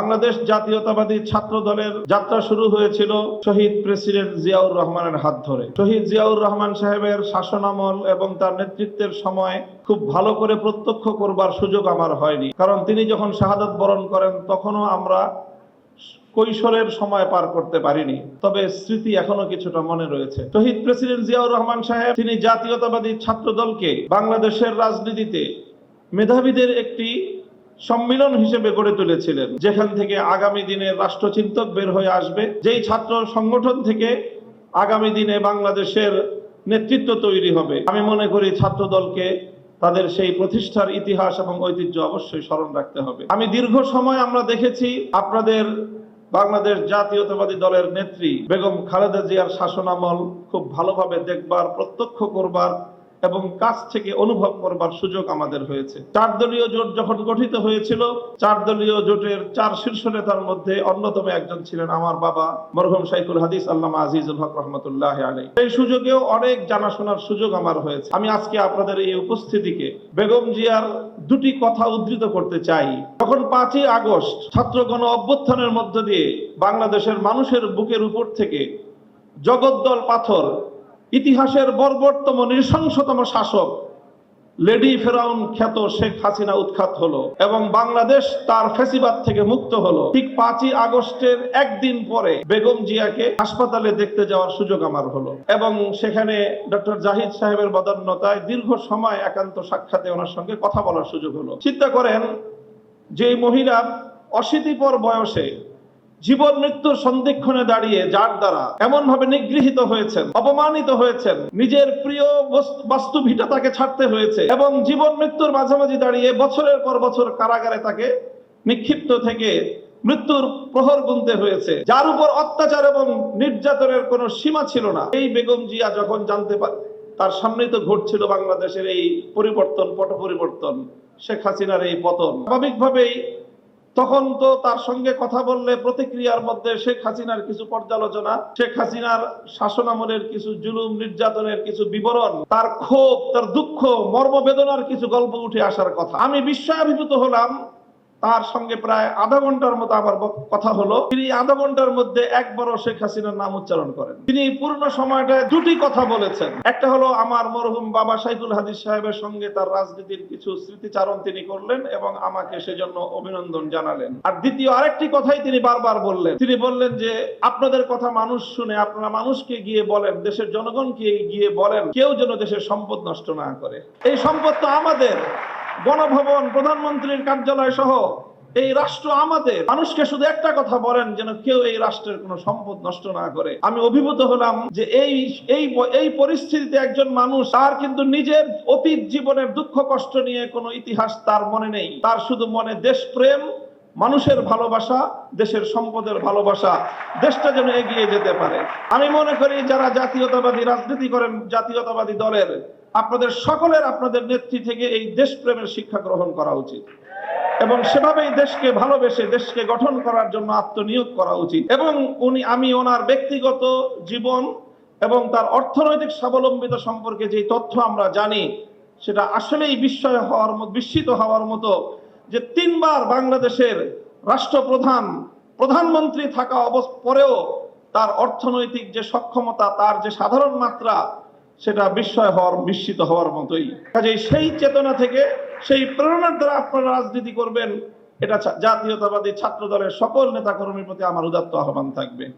বাংলাদেশ জাতীয়তাবাদী ছাত্র দলের যাত্রা শুরু হয়েছিল শহীদ প্রেসিডেন্ট জিয়াউর রহমানের হাত ধরে। শহীদ জিয়াউর রহমান সাহেবের শাসনামল এবং তার নেতৃত্বের সময় খুব ভালো করে প্রত্যক্ষ করবার সুযোগ আমার হয়নি। কারণ তিনি যখন শাহাদাত বরণ করেন, তখনও আমরা কৈশোরের সময় পার করতে পারিনি। তবে স্মৃতি এখনও কিছুটা মনে রয়েছে। শহীদ প্রেসিডেন্ট জিয়াউর রহমান সাহেব, তিনি জাতীয়তাবাদী ছাত্র দলকে বাংলাদেশের রাজনীতিতে মেধাবীদের একটি সম্মিলন হিসেবে গড়ে তুলেছিলেন। যেখান থেকে আগামী দিনে রাষ্ট্রচিন্তক বের হয়ে আসবে, যেই ছাত্র সংগঠন থেকে আগামী দিনে বাংলাদেশের নেতৃত্ব তৈরি হবে। আমি মনে করি ছাত্র দলকে তাদের সেই প্রতিষ্ঠার ইতিহাস এবং ঐতিহ্য অবশ্যই স্মরণ রাখতে হবে। আমি দীর্ঘ সময় আমরা দেখেছি আপনাদের বাংলাদেশ জাতীয়তাবাদী দলের নেত্রী বেগম খালেদা জিয়ার শাসনামল খুব ভালোভাবে দেখবার, প্রত্যক্ষ করবার এবং কাছ থেকে অনুভব করবার সুযোগ আমাদের হয়েছে। চার দলীয় জোট যখন গঠিত হয়েছিল, চার দলীয় জোটের চার শীর্ষ নেতার মধ্যে অন্যতম একজন ছিলেন আমার বাবা মরহুম শাইখুল হাদিস আল্লামা আজিজুল হক রহমতুল্লাহ আলাই এই সুযোগেও অনেক জানাশোনার সুযোগ আমার হয়েছে। আমি আজকে আপনাদের এই উপস্থিতিকে বেগম জিয়ার দুটি কথা উদ্ধৃত করতে চাই। তখন পাঁচই আগস্ট ছাত্র গণ অভ্যুত্থানের মধ্য দিয়ে বাংলাদেশের মানুষের বুকের উপর থেকে জগদ্দল পাথর ইতিহাসের বর্বরতম, নৃশংসতম শাসক লেডি ফেরাউন খ্যাত শেখ হাসিনা উৎখাত হলো এবং বাংলাদেশ তার ফেসিবাদ থেকে মুক্ত হলো। ঠিক পাঁচই আগস্টের একদিন পরে বেগম জিয়াকে হাসপাতালে দেখতে যাওয়ার সুযোগ আমার হলো এবং সেখানে ডক্টর জাহিদ সাহেবের বদান্যতায় দীর্ঘ সময় একান্ত সাক্ষাতে ওনার সঙ্গে কথা বলার সুযোগ হলো। চিন্তা করেন যে মহিলা অশীতিপর বয়সে জীবন মৃত্যুর সন্ধিক্ষণে দাঁড়িয়ে যার দ্বারা এমন ভাবে নিগৃহীত হয়েছেন, অপমানিত হয়েছেন, নিজের প্রিয় বস্তু- ভিটা তাকে ছাড়তে হয়েছে এবং জীবন মৃত্যুর মাঝামাঝি দাঁড়িয়ে বছরের পর বছর কারাগারে তাকে নিক্ষিপ্ত থেকে মৃত্যুর প্রহর গুনতে হয়েছে। যার উপর অত্যাচার এবং নির্যাতনের কোনো সীমা ছিল না। এই বেগম জিয়া যখন জানতে পারে, তার সামনেই তো ঘটছিল বাংলাদেশের এই পরিবর্তন পট পরিবর্তন শেখ হাসিনার এই পতন। স্বাভাবিকভাবেই তখন তো তার সঙ্গে কথা বললে প্রতিক্রিয়ার মধ্যে শেখ হাসিনার কিছু পর্যালোচনা, শেখ হাসিনার শাসনামলের কিছু জুলুম, নির্যাতনের কিছু বিবরণ, তার ক্ষোভ, তার দুঃখ, মর্মবেদনার কিছু গল্প উঠে আসার কথা। আমি বিস্ময়াভিভূত হলাম তার সঙ্গে প্রায় আধা ঘণ্টার মতো আমার কথা হলো। তিনি আধা ঘণ্টার মধ্যে একবারও শেখ হাসিনার নাম উচ্চারণ করেন। তিনি পূর্ণ সময়টায় দুটি কথা বলেছেন। একটা হলো, আমার মরহুম বাবা সাইকুল হাদিস সাহেবের সঙ্গে তার রাজনীতির কিছু স্মৃতিচারণ তিনি করলেন এবং আমাকে সেজন্য অভিনন্দন জানালেন। আর দ্বিতীয় আরেকটি কথাই তিনি বারবার বললেন। তিনি বললেন যে, আপনাদের কথা মানুষ শুনে, আপনারা মানুষকে গিয়ে বলেন, দেশের জনগণকে গিয়ে বলেন, কেউ যেন দেশের সম্পদ নষ্ট না করে। এই সম্পদ তো আমাদের। গণভবন প্রধানমন্ত্রীর কার্যালয় সহ এই রাষ্ট্র আমাদের। মানুষকে শুধু একটা কথা বলেন যেন কেউ এই রাষ্ট্রের কোনো সম্পদ নষ্ট না করে। আমি অভিভূত হলাম যে এই এই এই পরিস্থিতিতে একজন মানুষ তার কিন্তু নিজের অতীত জীবনের দুঃখ কষ্ট নিয়ে কোনো ইতিহাস তার মনে নেই। তার শুধু মনে দেশপ্রেম, মানুষের ভালোবাসা, দেশের সম্পদের ভালোবাসা। দেশটা যেন এগিয়ে যেতে পারে। আমি মনে করি যারা জাতীয়তাবাদী রাজনীতি করেন, জাতীয়তাবাদী দলের আপনাদের সকলের আপনাদের নেত্রী থেকে এই দেশপ্রেমের শিক্ষা গ্রহণ করা উচিত। এবং সেভাবেই দেশকে ভালোবেসে দেশকে গঠন করার জন্য আত্মনিয়োগ করা উচিত। এবং উনি, আমি ওনার ব্যক্তিগত জীবন এবং তার অর্থনৈতিক স্বাবলম্বিতা সম্পর্কে যে তথ্য আমরা জানি, সেটা আসলেই বিস্ময় হওয়ার মতো বিস্মিত হওয়ার মতো যে তিনবার বাংলাদেশের রাষ্ট্রপ্রধান, প্রধানমন্ত্রী থাকা অবস্থ পরেও তার অর্থনৈতিক যে সক্ষমতা, তার যে সাধারণ মাত্রা সেটা বিস্ময় হওয়ার, বিস্মিত হওয়ার মতোই। কাজেই সেই চেতনা থেকে সেই প্রেরণার দ্বারা আপনারা রাজনীতি করবেন, এটা জাতীয়তাবাদী ছাত্র দলের সকল নেতাকর্মীর প্রতি আমার উদাত্ত আহ্বান থাকবে।